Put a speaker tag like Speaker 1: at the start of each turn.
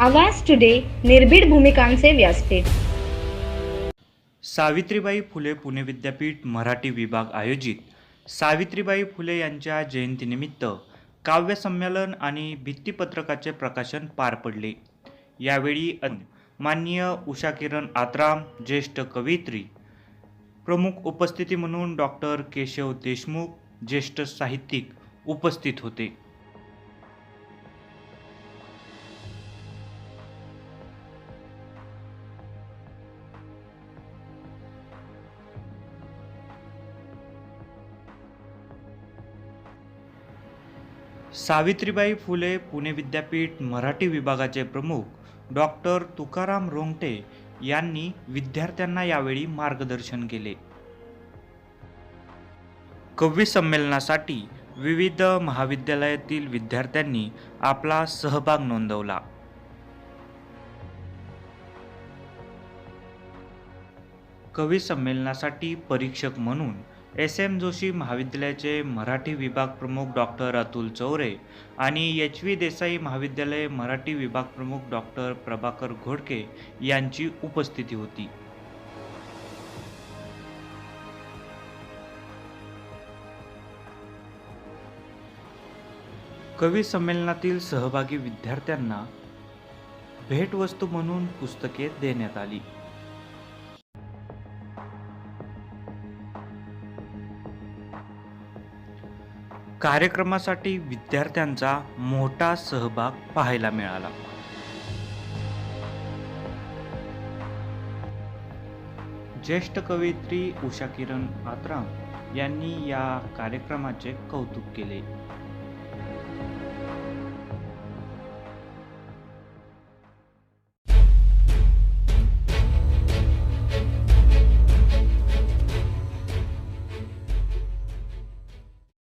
Speaker 1: आवाज टुडे निर्भीड भूमिकांचे व्यासपीठ.
Speaker 2: सावित्रीबाई फुले पुणे विद्यापीठ मराठी विभाग आयोजित. सावित्रीबाई फुले यांच्या जयंतीनिमित्त काव्य संमेलन आणि भित्तीपत्रकाचे प्रकाशन पार पडले. यावेळी अन- माननीय उषा किरण आत्राम ज्येष्ठ कवयित्री प्रमुख उपस्थिती म्हणून डॉक्टर केशव देशमुख ज्येष्ठ साहित्यिक उपस्थित होते. सावित्रीबाई फुले पुणे विद्यापीठ मराठी विभागाचे प्रमुख डॉक्टर तुकाराम रोंगटे यांनी विद्यार्थ्यांना यावेळी मार्गदर्शन केले. कवी संमेलनासाठी विविध महाविद्यालयातील विद्यार्थ्यांनी आपला सहभाग नोंदवला. कवी संमेलनासाठी परीक्षक म्हणून एस एम जोशी महाविद्यालयाचे मराठी विभाग प्रमुख डॉक्टर अतुल चौरे आणि एच व्ही देसाई महाविद्यालय मराठी विभाग प्रमुख डॉक्टर प्रभाकर घोडके यांची उपस्थिती होती. कवी संमेलनातील सहभागी विद्यार्थ्यांना भेटवस्तू म्हणून पुस्तके देण्यात आली. कार्यक्रमासाठी विद्यार्थ्यांचा मोठा सहभाग पाहायला मिळाला. ज्येष्ठ कवयित्री उषा किरण आत्राम यांनी या कार्यक्रमाचे कौतुक केले.